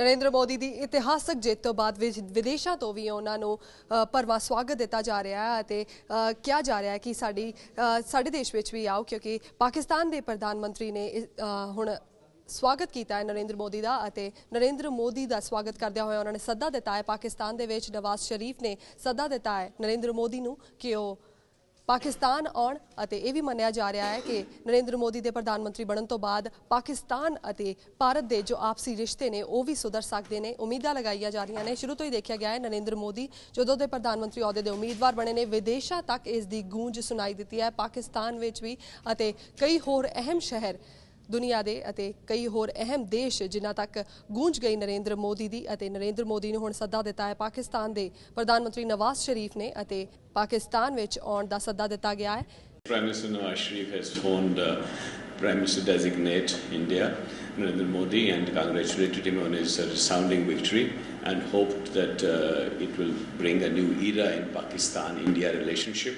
ਨਰਿੰਦਰ ਮੋਦੀ ਦੀ ਇਤਿਹਾਸਕ ਜਿੱਤ ਤੋਂ ਬਾਅਦ ਵਿਜ- ਵਿਦੇਸ਼ਾਂ ਤੋਂ ਵੀ ਉਹਨਾਂ ਨੂੰ ਅ, ਭਰਵਾਂ ਸਵਾਗਤ ਦਿੱਤਾ ਜਾ ਰਿਹਾ ਹੈ ਅਤੇ ਕਿਹਾ ਜਾ ਰਿਹਾ ਹੈ ਕਿ ਸਾਡੀ ਸਾਡੇ ਦੇਸ਼ ਵਿੱਚ ਵੀ ਆਓ ਕਿਉਂਕਿ ਪਾਕਿਸਤਾਨ ਦੇ ਪ੍ਰਧਾਨ ਮੰਤਰੀ ਨੇ ਹੁਣ ਸਵਾਗਤ ਕੀਤਾ ਹੈ ਨਰਿੰਦਰ ਮੋਦੀ ਦਾ ਅਤੇ ਨਰਿੰਦਰ ਮੋਦੀ ਦਾ ਸਵਾਗਤ ਕਰਦਿਆਂ ਹੋਇਆ ਉਹਨਾਂ ਨੇ ਸੱਦਾ ਦਿੱਤਾ ਹੈ ਪਾਕਿਸਤਾਨ ਦੇ ਵਿੱਚ ਨਵਾਜ਼ ਸ਼ਰੀਫ ਨੇ ਸੱਦਾ ਦਿੱਤਾ ਹੈ ਨਰਿੰਦਰ ਮੋਦੀ ਨੂੰ ਕਿ ਉਹ ਪਾਕਿਸਤਾਨ ਆਉਣ ਅਤੇ ਇਹ ਵੀ ਮੰਨਿਆ ਜਾ ਰਿਹਾ ਹੈ ਕਿ ਨਰਿੰਦਰ ਮੋਦੀ ਦੇ ਪ੍ਰਧਾਨ ਮੰਤਰੀ ਬਣਨ ਤੋਂ ਬਾਅਦ ਪਾਕਿਸਤਾਨ ਅਤੇ ਭਾਰਤ ਦੇ ਜੋ ਆਪਸੀ ਰਿਸ਼ਤੇ ਨੇ, ਉਹ ਵੀ ਸੁਧਰ ਸਕਦੇ ਨੇ। ਉਮੀਦਾਂ ਲਗਾਈਆਂ ਜਾ ਰਹੀਆਂ ਨੇ। ਸ਼ੁਰੂ ਤੋਂ ਹੀ ਦੇਖਿਆ ਗਿਆ ਹੈ, ਨਰਿੰਦਰ ਮੋਦੀ ਜਦੋਂ ਦੇ ਪ੍ਰਧਾਨ ਮੰਤਰੀ ਅਹੁਦੇ ਦੇ ਉਮੀਦਵਾਰ ਬਣੇ ਨੇ, ਵਿਦੇਸ਼ਾਂ ਤੱਕ ਇਸ ਦੀ ਗੂੰਜ ਸੁਣਾਈ ਦਿੱਤੀ ਹੈ। ਪਾਕਿਸਤਾਨ ਵਿੱਚ ਵੀ ਅਤੇ ਕਈ ਹੋਰ ਅਹਿਮ ਸ਼ਹਿਰ ਦੁਨੀਆ ਦੇ ਅਤੇ ਕਈ ਹੋਰ ਅਹਿਮ ਦੇਸ਼ ਜਿਨ੍ਹਾਂ ਤੱਕ ਗੂੰਜ ਗਈ ਨਰਿੰਦਰ ਮੋਦੀ ਦੀ ਅਤੇ ਨਰਿੰਦਰ ਮੋਦੀ ਨੂੰ ਹੁਣ ਸੱਦਾ ਦਿੱਤਾ ਹੈ ਪਾਕਿਸਤਾਨ ਦੇ ਪ੍ਰਧਾਨ ਮੰਤਰੀ ਨਵਾਜ਼ ਸ਼ਰੀਫ ਨੇ ਅਤੇ ਪਾਕਿਸਤਾਨ ਵਿੱਚ ਆਉਣ ਦਾ ਸੱਦਾ ਦਿੱਤਾ ਗਿਆ ਹੈ Prime Minister Nawaz Sharif has phoned uh, Prime Minister designate India, Narendra Modi, and congratulated him on his uh, resounding victory and hoped that uh, it will bring a new era in Pakistan India relationship.